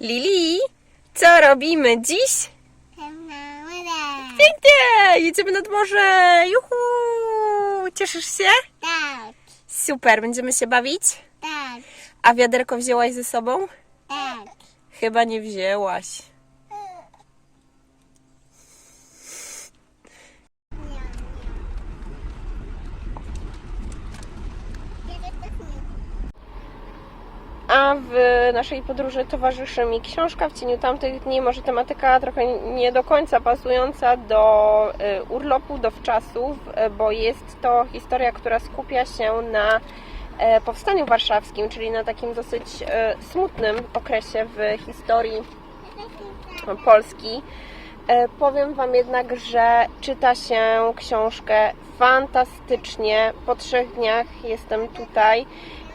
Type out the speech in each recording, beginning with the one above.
Lili, co robimy dziś? Pięknie! Jedziemy nad morze! Juhu! Cieszysz się? Tak, Super, będziemy się bawić? tak, A wiaderko wzięłaś ze sobą? tak. Chyba nie wzięłaś. A w naszej podróży towarzyszy mi książka w cieniu tamtych dni, może tematyka trochę nie do końca pasująca do y, urlopu, do wczasów, y, bo jest to historia, która skupia się na e, powstaniu warszawskim, czyli na takim dosyć smutnym okresie w historii Polski. Powiem Wam jednak, że czyta się książkę fantastycznie. Po trzech dniach jestem tutaj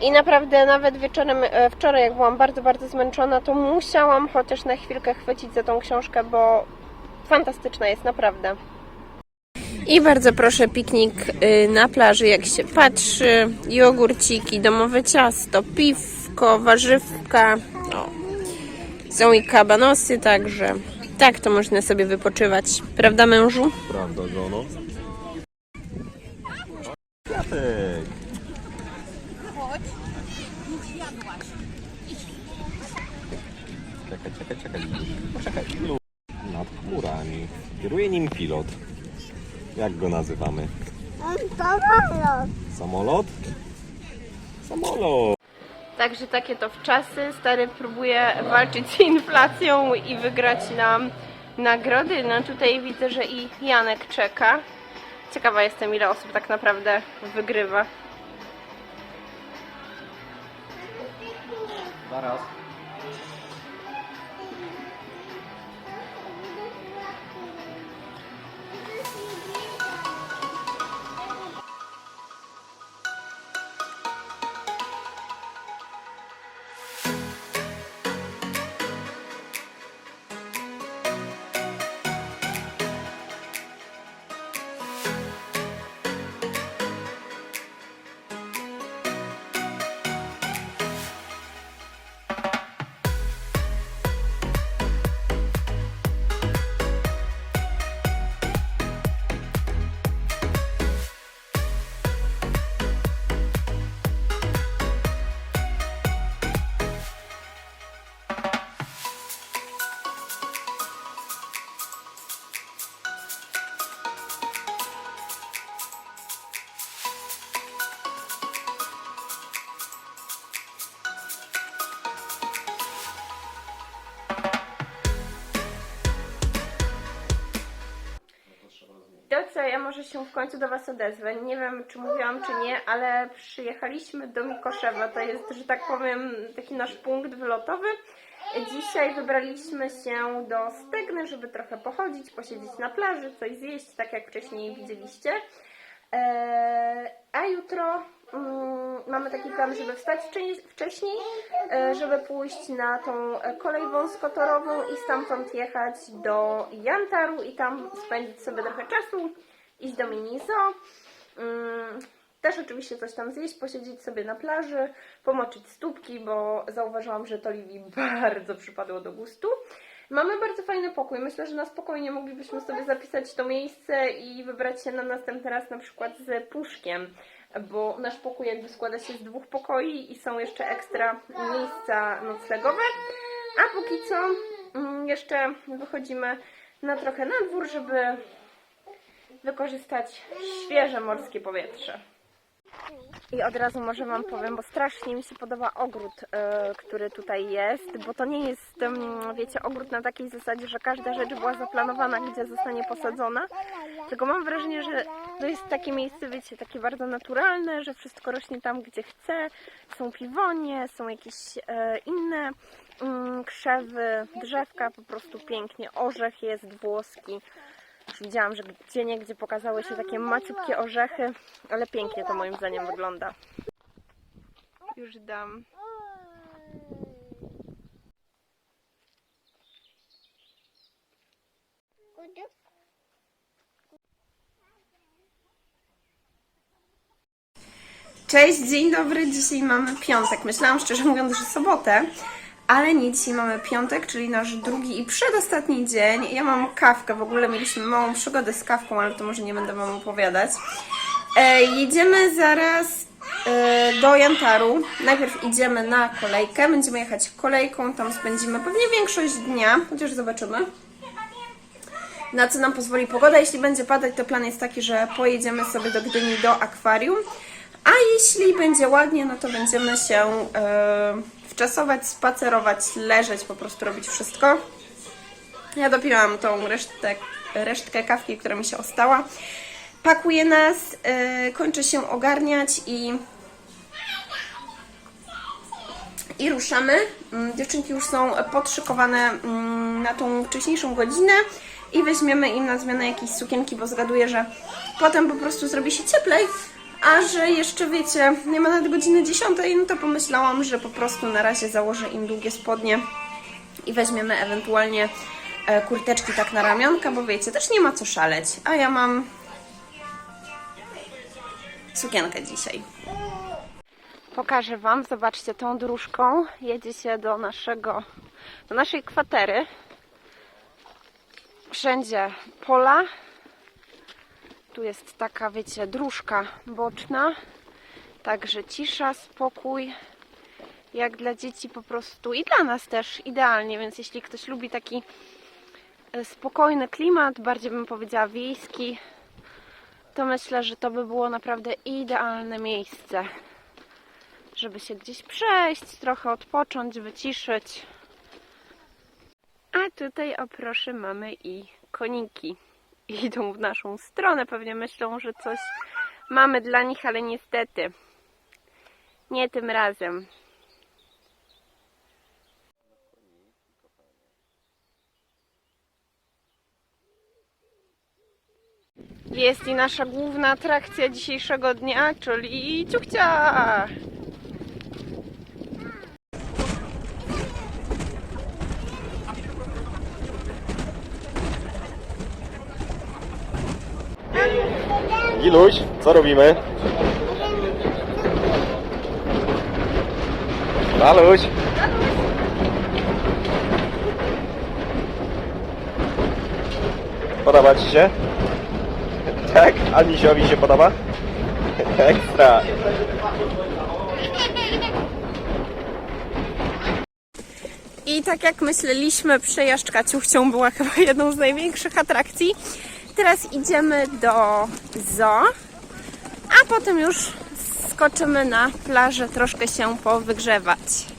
i naprawdę nawet wieczorem, e, wczoraj jak byłam bardzo, bardzo zmęczona, to musiałam chociaż na chwilkę chwycić za tą książkę, bo fantastyczna jest naprawdę. I bardzo proszę piknik y, na plaży, jak się patrzy. Jogurciki, domowe ciasto, piwko, warzywka. O. Są i kabanosy, także tak to można sobie wypoczywać. Prawda mężu? Prawda, żono? Poczekaj. Lu- Nad chmurami. Kieruje nim pilot. Jak go nazywamy? Samolot. Samolot? Samolot! Także takie to wczasy. Stary próbuje walczyć z inflacją i wygrać nam nagrody. No tutaj widzę, że i Janek czeka. Ciekawa jestem, ile osób tak naprawdę wygrywa. Zaraz. Ja może się w końcu do Was odezwę. Nie wiem, czy mówiłam, czy nie, ale przyjechaliśmy do Mikoszewa. To jest, że tak powiem, taki nasz punkt wylotowy. Dzisiaj wybraliśmy się do Stegny, żeby trochę pochodzić, posiedzieć na plaży, coś zjeść, tak jak wcześniej widzieliście. Eee, a jutro mm, mamy taki plan, żeby wstać wcze- wcześniej, e, żeby pójść na tą e, kolej wąskotorową i stamtąd jechać do Jantaru i tam spędzić sobie trochę czasu, iść do Minizo. Mm, Też oczywiście coś tam zjeść, posiedzieć sobie na plaży, pomoczyć stópki, bo zauważyłam, że to Liwi bardzo przypadło do gustu. Mamy bardzo fajny pokój. Myślę, że na spokojnie moglibyśmy sobie zapisać to miejsce i wybrać się na następny raz na przykład z puszkiem, bo nasz pokój jakby składa się z dwóch pokoi i są jeszcze ekstra miejsca noclegowe. A póki co mm, jeszcze wychodzimy na trochę na dwór, żeby wykorzystać świeże morskie powietrze. I od razu może Wam powiem, bo strasznie mi się podoba ogród, e, który tutaj jest, bo to nie jest, em, wiecie, ogród na takiej zasadzie, że każda rzecz była zaplanowana, gdzie zostanie posadzona, tylko mam wrażenie, że to jest takie miejsce, wiecie, takie bardzo naturalne, że wszystko rośnie tam, gdzie chce, są piwonie, są jakieś e, inne mm, krzewy, drzewka, po prostu pięknie, orzech jest włoski, widziałam, że gdzie nie gdzie pokazały się takie maciupkie orzechy, ale pięknie to moim zdaniem wygląda. Już dam. Cześć, dzień dobry. Dzisiaj mamy piątek. Myślałam szczerze mówiąc, że sobotę, Ale nie, dzisiaj mamy piątek, czyli nasz drugi i przedostatni dzień. Ja mam kawkę, w ogóle mieliśmy małą przygodę z kawką, ale to może nie będę Wam opowiadać. E, jedziemy zaraz e, do Jantaru. Najpierw idziemy na kolejkę, będziemy jechać kolejką, tam spędzimy pewnie większość dnia, chociaż zobaczymy na co nam pozwoli pogoda. Jeśli będzie padać, to plan jest taki, że pojedziemy sobie do Gdyni do akwarium. A jeśli będzie ładnie, no to będziemy się e, wczasować, spacerować, leżeć, po prostu robić wszystko. Ja dopiłam tą resztę, resztkę kawki, która mi się ostała. Pakuję nas, e, kończę się ogarniać i i ruszamy. Mm, Dziewczynki już są podszykowane mm, na tą wcześniejszą godzinę i weźmiemy im na zmianę jakieś sukienki, bo zgaduję, że potem po prostu zrobi się cieplej. A że jeszcze wiecie, nie ma nawet godziny 10, no to pomyślałam, że po prostu na razie założę im długie spodnie i weźmiemy ewentualnie e, kurteczki tak na ramionka, bo wiecie, też nie ma co szaleć. A ja mam sukienkę dzisiaj. Pokażę Wam, zobaczcie tą dróżką. Jedzie się do naszego, do naszej kwatery. Wszędzie pola. Tu jest taka, wiecie, dróżka boczna. Także cisza, spokój. Jak dla dzieci po prostu i dla nas też idealnie, więc jeśli ktoś lubi taki e, spokojny klimat, bardziej bym powiedziała wiejski, to myślę, że to by było naprawdę idealne miejsce żeby się gdzieś przejść, trochę odpocząć, wyciszyć. A tutaj, o proszę, mamy i koniki. Idą w naszą stronę, pewnie myślą, że coś mamy dla nich, ale niestety nie tym razem. Jest i nasza główna atrakcja dzisiejszego dnia, czyli ciuchcia! Giluś, co robimy? Laluś! Podoba Ci się? Tak? A Misiowi się podoba? Ekstra! I tak jak myśleliśmy, przejażdżka ciuchcią była chyba jedną z największych atrakcji. Teraz idziemy do zoo, a potem już skoczymy na plażę troszkę się powygrzewać.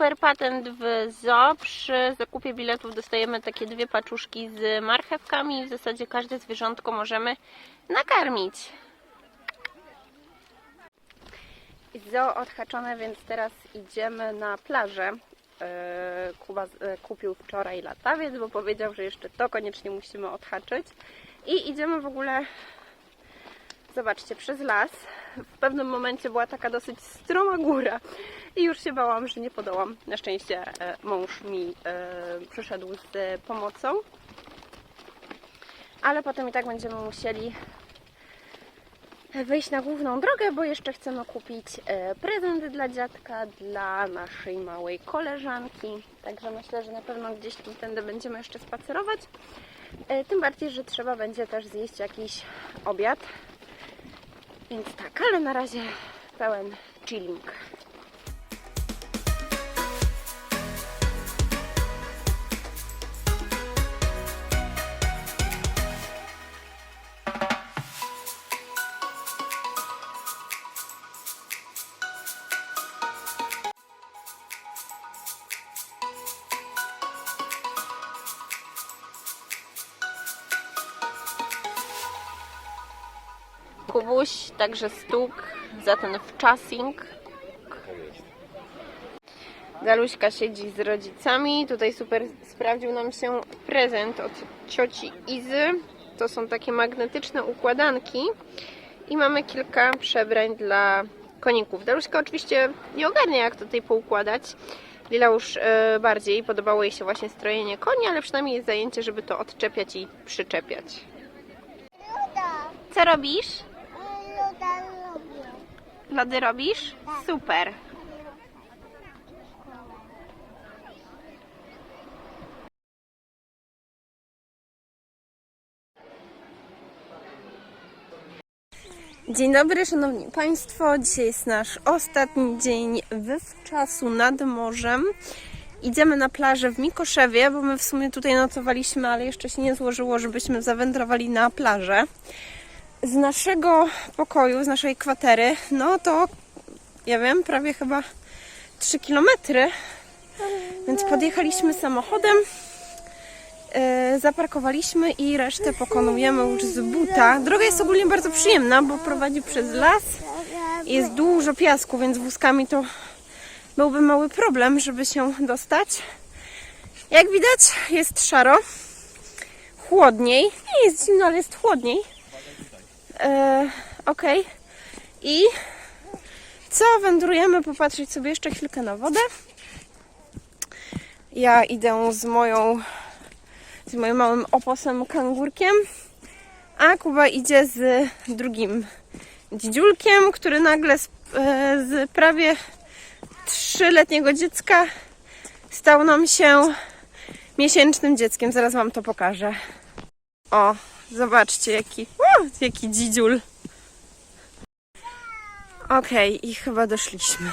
Super patent w zoo. Przy zakupie biletów dostajemy takie dwie paczuszki z marchewkami i w zasadzie każde zwierzątko możemy nakarmić. Zoo odhaczone, więc teraz idziemy na plażę. Eee, Kuba e, kupił wczoraj latawiec, bo powiedział, że jeszcze to koniecznie musimy odhaczyć. I idziemy w ogóle, zobaczcie, przez las. W pewnym momencie była taka dosyć stroma góra i już się bałam, że nie podołam. Na szczęście e, mąż mi e, przyszedł z pomocą. Ale potem i tak będziemy musieli wyjść na główną drogę, bo jeszcze chcemy kupić e, prezent dla dziadka, dla naszej małej koleżanki. Także myślę, że na pewno gdzieś tu tędy będziemy jeszcze spacerować. Tym bardziej, że trzeba będzie też zjeść jakiś obiad. Więc tak, ale na razie pełen chilling. Także stuk za ten wczasing. Daluśka siedzi z rodzicami. Tutaj super sprawdził nam się prezent od cioci Izy. To są takie magnetyczne układanki. I mamy kilka przebrań dla koników. Daluśka oczywiście nie ogarnia jak to tutaj poukładać. Lila już e, bardziej podobało jej się właśnie strojenie koni, ale przynajmniej jest zajęcie, żeby to odczepiać i przyczepiać. Co robisz? Lody robisz? Super. Dzień dobry, Szanowni Państwo. Dzisiaj jest nasz ostatni dzień wywczasu nad morzem. Idziemy na plażę w Mikoszewie, bo my w sumie tutaj nocowaliśmy, ale jeszcze się nie złożyło, żebyśmy zawędrowali na plażę. Z naszego pokoju, z naszej kwatery, no to ja wiem, prawie chyba 3 km. Więc podjechaliśmy samochodem, e, zaparkowaliśmy i resztę pokonujemy już z buta. Droga jest ogólnie bardzo przyjemna, bo prowadzi przez las. Jest dużo piasku, więc wózkami to byłby mały problem, żeby się dostać. Jak widać, jest szaro, chłodniej. Nie jest zimno, ale jest chłodniej. E, ok. I co? Wędrujemy popatrzeć sobie jeszcze chwilkę na wodę. Ja idę z moją z moim małym oposem kangurkiem, a Kuba idzie z drugim dzidziulkiem, który nagle z, e, z prawie trzyletniego dziecka stał nam się miesięcznym dzieckiem. Zaraz Wam to pokażę. O, zobaczcie jaki, jaki dzidziul. Okej, i chyba doszliśmy.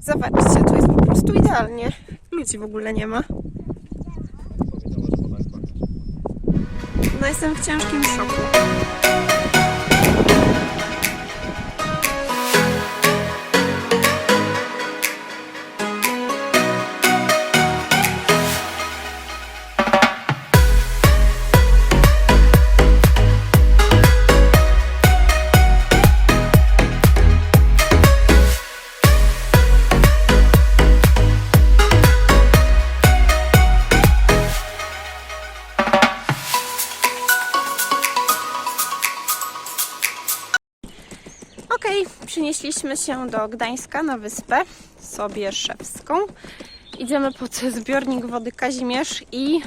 Zobaczcie, tu jest po prostu idealnie. Ludzi w ogóle nie ma. No jestem w ciężkim szoku. Przynieśliśmy się do Gdańska na wyspę Sobieszewską. Idziemy pod zbiornik wody Kazimierz i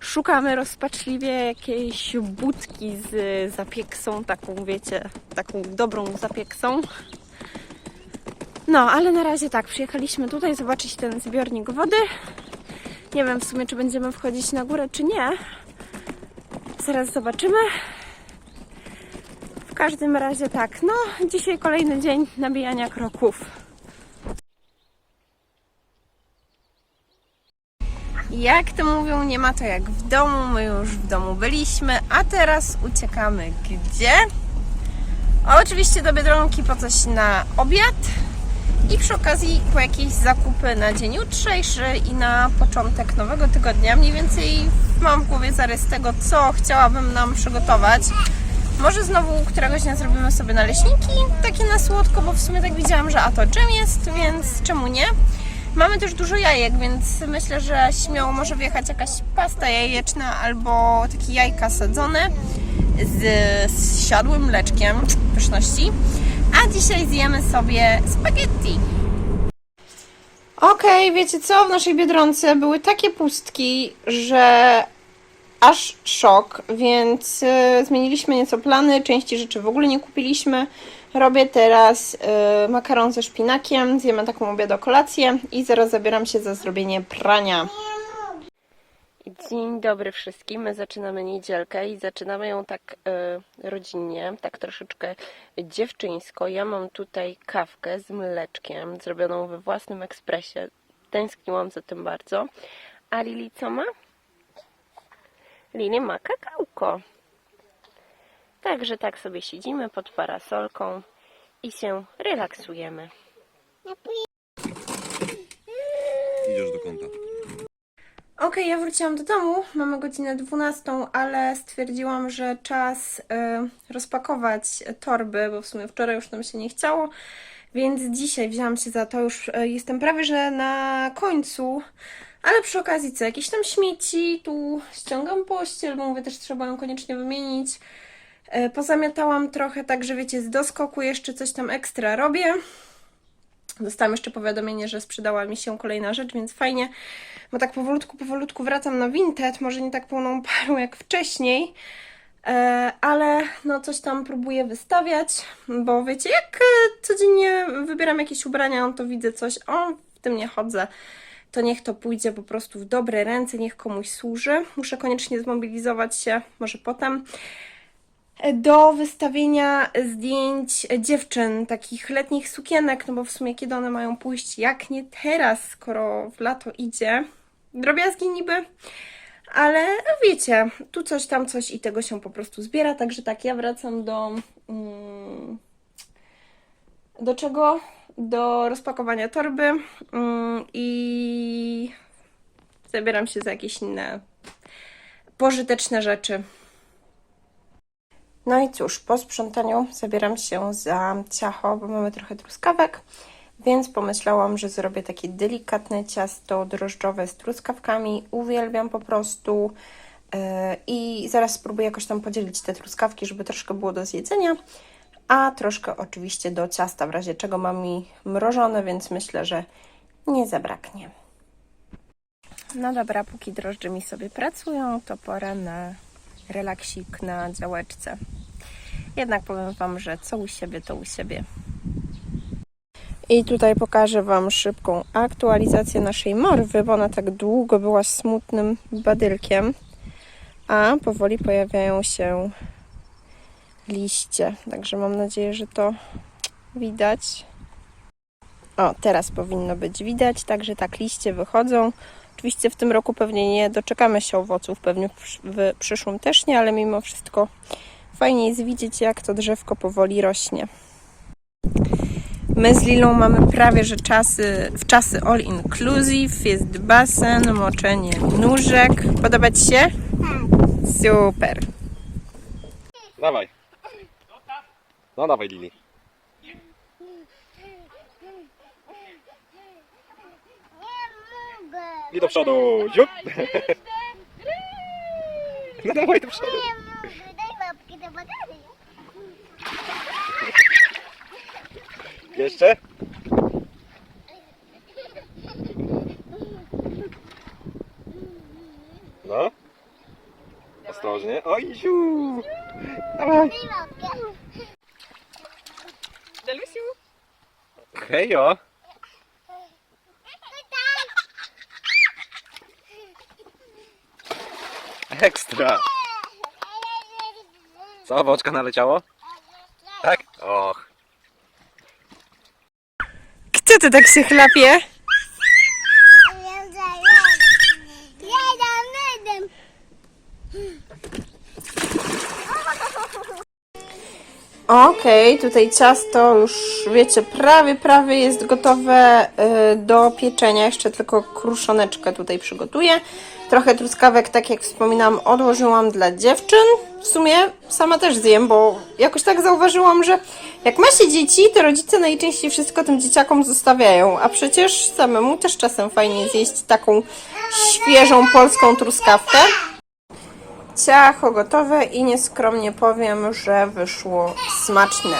szukamy rozpaczliwie jakiejś budki z zapieksą, taką wiecie, taką dobrą zapieksą. No, ale na razie tak, przyjechaliśmy tutaj zobaczyć ten zbiornik wody. Nie wiem w sumie, czy będziemy wchodzić na górę, czy nie. Zaraz zobaczymy. Każdym razie tak, no dzisiaj kolejny dzień nabijania kroków. Jak to mówią, nie ma to jak w domu, my już w domu byliśmy, a teraz uciekamy gdzie? Oczywiście do Biedronki po coś na obiad i przy okazji po jakieś zakupy na dzień jutrzejszy i na początek nowego tygodnia. Mniej więcej mam w głowie zarys tego, co chciałabym nam przygotować. Może znowu któregoś dnia zrobimy sobie naleśniki, takie na słodko, bo w sumie tak widziałam, że a to dżem jest, więc czemu nie? Mamy też dużo jajek, więc myślę, że śmiało może wjechać jakaś pasta jajeczna albo takie jajka sadzone z, z siadłym mleczkiem pyszności. A dzisiaj zjemy sobie spaghetti. Okej, wiecie co? W naszej Biedronce były takie pustki, że aż szok, więc e, zmieniliśmy nieco plany, części rzeczy w ogóle nie kupiliśmy. Robię teraz e, makaron ze szpinakiem, zjemy taką obiad kolację i zaraz zabieram się za zrobienie prania. Dzień dobry wszystkim. My zaczynamy niedzielkę i zaczynamy ją tak e, rodzinnie, tak troszeczkę dziewczyńsko. Ja mam tutaj kawkę z mleczkiem, zrobioną we własnym ekspresie. Tęskniłam za tym bardzo. A Lili co ma? Lili ma kakałko. Także tak sobie siedzimy pod parasolką i się relaksujemy. Idziesz do kąta. Okej, ja wróciłam do domu. Mamy godzinę 12, ale stwierdziłam, że czas y, rozpakować torby, bo w sumie wczoraj już nam się nie chciało, więc dzisiaj wzięłam się za to. Już y, jestem prawie że na końcu, ale przy okazji co? Jakieś tam śmieci, tu ściągam pościel, bo mówię też trzeba ją koniecznie wymienić. Y, pozamiatałam trochę, także wiecie, z doskoku jeszcze coś tam ekstra robię. Dostałam jeszcze powiadomienie, że sprzedała mi się kolejna rzecz, więc fajnie, bo tak powolutku, powolutku wracam na Vinted, może nie tak pełną parą jak wcześniej, e, ale no coś tam próbuję wystawiać, bo wiecie, jak e, codziennie wybieram jakieś ubrania, no to widzę coś, o, w tym nie chodzę, to niech to pójdzie po prostu w dobre ręce, niech komuś służy. Muszę koniecznie zmobilizować się, może potem do wystawienia zdjęć dziewczyn, takich letnich sukienek, no bo w sumie kiedy one mają pójść, jak nie teraz, skoro w lato idzie. Drobiazgi niby, ale wiecie, tu coś, tam coś i tego się po prostu zbiera, także tak, ja wracam do... Mm, do czego? Do rozpakowania torby mm, i zabieram się za jakieś inne pożyteczne rzeczy. No i cóż, po sprzątaniu zabieram się za ciacho, bo mamy trochę truskawek, więc pomyślałam, że zrobię takie delikatne ciasto drożdżowe z truskawkami. Uwielbiam po prostu yy, i zaraz spróbuję jakoś tam podzielić te truskawki, żeby troszkę było do zjedzenia, a troszkę oczywiście do ciasta, w razie czego mam mi mrożone, więc myślę, że nie zabraknie. No dobra, póki drożdże mi sobie pracują, to pora na relaksik na działeczce. Jednak powiem Wam, że co u siebie, to u siebie. I tutaj pokażę Wam szybką aktualizację naszej morwy, bo ona tak długo była smutnym badylkiem, a powoli pojawiają się liście. Także mam nadzieję, że to widać. O, teraz powinno być widać, także tak liście wychodzą. Oczywiście w tym roku pewnie nie doczekamy się owoców, pewnie w przysz- w przyszłym też nie, ale mimo wszystko fajnie jest widzieć, jak to drzewko powoli rośnie. My z Lilą mamy prawie, że czasy, w czasy all inclusive, jest basen, moczenie nóżek. Podoba Ci się? Super. Dawaj. No dawaj Lili. I do przodu. Ziup. No dawaj do przodu. Daj do badania. Jeszcze? No. Ostrożnie. Oj, ziu. Dawaj. Hejo. Ekstra. Co, boczka naleciało? Tak? Och. Kto to tak się chlapie? Okej, tutaj ciasto już wiecie, prawie, prawie jest gotowe y, do pieczenia. Jeszcze tylko kruszoneczkę tutaj przygotuję. Trochę truskawek, tak jak wspominałam, odłożyłam dla dziewczyn. W sumie sama też zjem, bo jakoś tak zauważyłam, że jak ma się dzieci, to rodzice najczęściej wszystko tym dzieciakom zostawiają. A przecież samemu też czasem fajnie zjeść taką świeżą polską truskawkę. Ciacho gotowe i nieskromnie powiem, że wyszło smaczne.